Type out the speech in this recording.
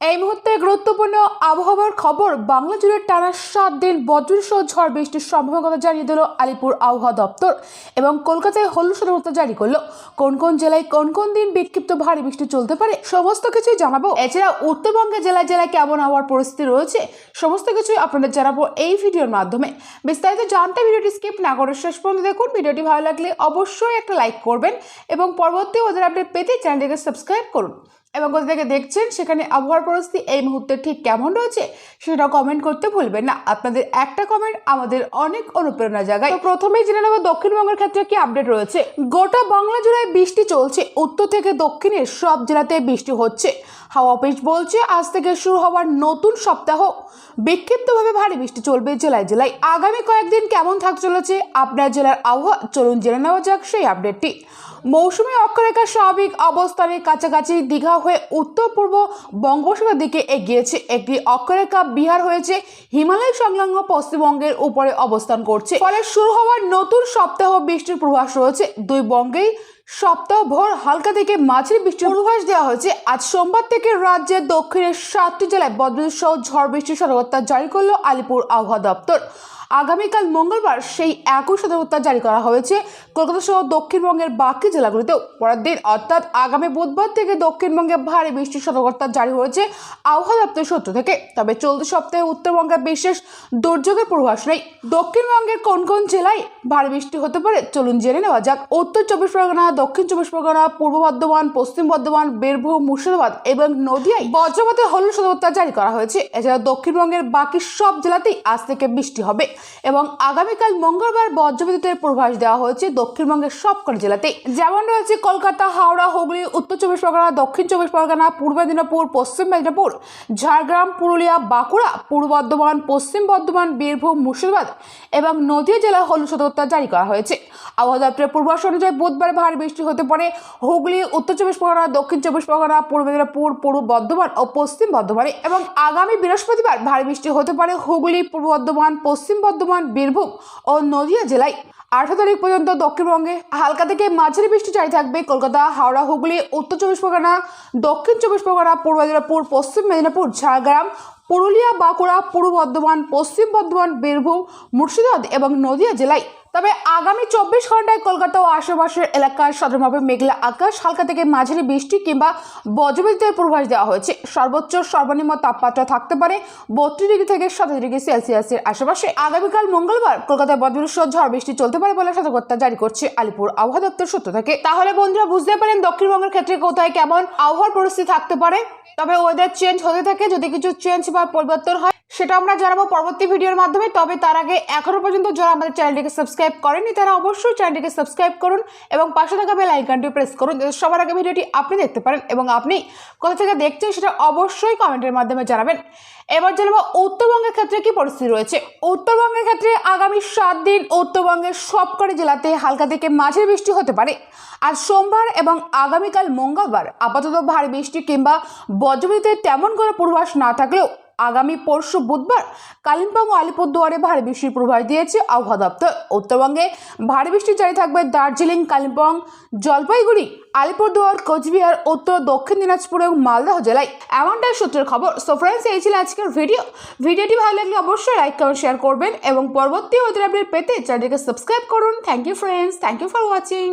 এই মুহূর্তে গুরুত্বপূর্ণ আবহাওয়ার খবর, বাংলা জুড়ে টানা সাত দিন বজ্রসহ ঝড় বৃষ্টির সম্ভাবনা জানিয়ে দিল আলিপুর আবহাওয়া দপ্তর এবং কলকাতায় হলুদ সতর্কতা জারি করল। কোন কোন জেলায় কোন কোন দিন বিক্ষিপ্ত ভারী বৃষ্টি চলতে পারে সমস্ত কিছুই জানাব। এছাড়া উত্তরবঙ্গের জেলায় জেলায় কেমন হওয়ার পরিস্থিতি রয়েছে সমস্ত কিছুই আপনাদের জানাব এই ভিডিওর মাধ্যমে। বিস্তারিত জানতে ভিডিওটি স্কিপ না করে শেষ পর্যন্ত দেখুন। ভিডিওটি ভালো লাগলে অবশ্যই একটা লাইক করবেন এবং পরবর্তী ওদের আপডেট পেতে চ্যানেলটিকে সাবস্ক্রাইব করুন। এবং কোথা থেকে দেখছেন সেখানে আবহাওয়ার পরিস্থিতি এই মুহূর্তে ঠিক কেমন রয়েছে সেটা কমেন্ট করতে ভুলবেন না। আপনাদের একটা কমেন্ট আমাদের অনেক অনুপ্রেরণা জায়গায়। তো প্রথমেই জেনে নেব দক্ষিণবঙ্গের ক্ষেত্রে কি আপডেট রয়েছে। গোটা বাংলা জুড়ে বৃষ্টি চলছে। উত্তর থেকে দক্ষিণের সব জেলাতে বৃষ্টি হচ্ছে। হাওয়া অফিস বলছে, আজ থেকে শুরু হওয়ার নতুন সপ্তাহ। বিক্ষিপ্তভাবে ভারী বৃষ্টি চলবে জেলায় জেলায়। আগামী কয়েকদিন কেমন থাক চলেছে আপনার জেলার আবহাওয়া? চলুন জেনে নেওয়া যাক সেই আপডেটটি মৌসুমী অক্ষরেখার স্বাভাবিক অবস্থানের কাছাকাছি দীঘা হয়ে উত্তর পূর্ব বঙ্গোপসাগরের দিকে এগিয়েছে। একটি অক্ষরেখা বিহার হয়েছে, হিমালয় সংলগ্ন পশ্চিমবঙ্গের উপরে অবস্থান করছে। ফলে শুরু হওয়ার নতুন সপ্তাহ বৃষ্টির পূর্বাভাস রয়েছে। দুই বঙ্গেই সপ্তাহ ভোর হালকা থেকে মাঝারি বৃষ্টির পূর্বাভাস দেওয়া হয়েছে। আজ সোমবার থেকে রাজ্যের দক্ষিণের সাতটি জেলায় বজ্রবিদ্যুৎ সহ ঝড় বৃষ্টির সতর্কতা জারি করল আলিপুর আবহাওয়া দপ্তর। আগামীকাল মঙ্গলবার সেই একই সতর্কতা জারি করা হয়েছে। কলকাতা সহ দক্ষিণবঙ্গের বাকি জেলাগুলিতেও পরের দিন, অর্থাৎ আগামী বুধবার থেকে দক্ষিণবঙ্গে ভারী বৃষ্টির সতর্কতা জারি হয়েছে আবহাওয়া দপ্তর সূত্র থেকে। তবে চলতি সপ্তাহে উত্তরবঙ্গে বিশেষ দুর্যোগের পূর্বাভাস নেই। দক্ষিণবঙ্গের কোন কোন জেলায় ভারী বৃষ্টি হতে পারে, চলুন জেনে নেওয়া যাক। উত্তর চব্বিশ পরগনা, দক্ষিণ চব্বিশ পরগনা, পূর্ব বর্ধমান, পশ্চিম বর্ধমান, বীরভূম, মুর্শিদাবাদ এবং নদিয়ায় বজ্রপাতে হলুদ সতর্কতা জারি করা হয়েছে। এছাড়া দক্ষিণবঙ্গের বাকি সব জেলাতেই আজ থেকে বৃষ্টি হবে। এবং আগামীকাল মঙ্গলবার বজ্রবিদ্যুতের পূর্বাভাস দেওয়া হয়েছে দক্ষিণবঙ্গের সবকটি জেলাতেই। যেমন রয়েছে কলকাতা, হাওড়া, হুগলি, উত্তর চব্বিশ পরগনা, দক্ষিণ চব্বিশ পরগনা, পূর্ব মেদিনীপুর, পশ্চিম মেদিনীপুর, ঝাড়গ্রাম, পুরুলিয়া, বাঁকুড়া, পূর্ব বর্ধমান, পশ্চিম বর্ধমান, বীরভূম, মুর্শিদাবাদ এবং নদীয়া জেলায় হলুদ সতর্কতা জারি করা হয়েছে। আবহাওয়া দপ্তরের পূর্বাভাস অনুযায়ী বুধবার ভারী বৃষ্টি হতে পারে। হুগলি, উত্তর চব্বিশ পরগনা, দক্ষিণ চব্বিশ পরগনা, পূর্ব মেদিনীপুর, পূর্ব বর্ধমান ও পশ্চিম বর্ধমানে এবং আগামী বৃহস্পতিবার ভারী বৃষ্টি হতে পারে। হুগলি, পূর্ব বর্ধমান, পশ্চিম বর্ধমান, বীরভূম ও নদিয়া জেলায় আঠারো তারিখ পর্যন্ত দক্ষিণবঙ্গে হালকা থেকে মাঝারি বৃষ্টি জারি থাকবে কলকাতা, হাওড়া, হুগলি, উত্তর চব্বিশ পরগনা, দক্ষিণ চব্বিশ পরগনা, পূর্ব মেদিনীপুর, পশ্চিম মেদিনীপুর, ঝাড়গ্রাম, পুরুলিয়া, বাঁকুড়া, পূর্ব বর্ধমান, পশ্চিম বর্ধমান, বীরভূম, মুর্শিদাবাদ এবং নদিয়া জেলায় তবে আগামী চব্বিশ ঘন্টায় কলকাতা ও আশেপাশের এলাকায় সাধারণভাবে মেঘলা আকাশ, হালকা থেকে মাঝারি বৃষ্টি কিংবা বজ্রবিদ্যুতের পূর্বাভাস দেওয়া হয়েছে। সর্বোচ্চ সর্বনিম্ন তাপমাত্রা থাকতে পারে বত্রিশ ডিগ্রি থেকে সাতাশ ডিগ্রি সেলসিয়াসের আশেপাশে। আগামীকাল মঙ্গলবার কলকাতায় বজ্রবিদ্যুৎ ঝড় বৃষ্টি চলতে পারে বলে সতর্কতা জারি করছে আলিপুর আবহাওয়া দপ্তর সূত্র থেকে। তাহলে বন্ধুরা বুঝতে পারেন দক্ষিণবঙ্গের ক্ষেত্রে কোথায় কেমন আবহাওয়ার পরিস্থিতি থাকতে পারে। তবে ওয়েদার চেঞ্জ হতে থাকে, যদি কিছু চেঞ্জ বা পরিবর্তন হয় সেটা আমরা জানাব পরবর্তী ভিডিওর মাধ্যমে। তবে তার আগে এখনও পর্যন্ত যারা আমাদের চ্যানেলটিকে সাবস্ক্রাইব করেনি তারা অবশ্যই চ্যানেলটিকে সাবস্ক্রাইব করুন এবং পাশে থাকা বেল আইকনটি প্রেস করুন যাতে সবার আগে ভিডিওটি আপনি দেখতে পারেন এবং আপনি কোথা থেকে দেখছেন সেটা অবশ্যই কমেন্টের মাধ্যমে জানাবেন। এবার জানাব উত্তরবঙ্গের ক্ষেত্রে কি পরিস্থিতি রয়েছে? উত্তরবঙ্গের ক্ষেত্রে আগামী সাত দিন উত্তরবঙ্গের সবকটি জেলাতে হালকা থেকে মাঝের বৃষ্টি হতে পারে। আজ সোমবার এবং আগামীকাল মঙ্গলবার আপাতত ভারী বৃষ্টি কিংবা বজ্রবিদ্যুতের তেমন কোনো পূর্বাস না থাকলেও আগামী পরশু বুধবার কালিম্পং ও আলিপুরদুয়ারে ভারী বৃষ্টির পূর্বাভাস দিয়েছে আবহাওয়া দপ্তর। উত্তরবঙ্গে ভারী বৃষ্টি জারি থাকবে দার্জিলিং, কালিম্পং, জলপাইগুড়ি, আলিপুরদুয়ার, কোচবিহার, উত্তর, দক্ষিণ দিনাজপুর এবং মালদহ জেলায়। এমনটাই সূত্রের খবর। সো ফ্রেন্ডস এই ছিল আজকের ভিডিও। ভিডিওটি ভালো লাগলে অবশ্যই লাইক কমেন্ট শেয়ার করবেন এবং পরবর্তী ওদের আপডেট পেতে চ্যানেলটিকে সাবস্ক্রাইব করুন। Thank you friends thank you for watching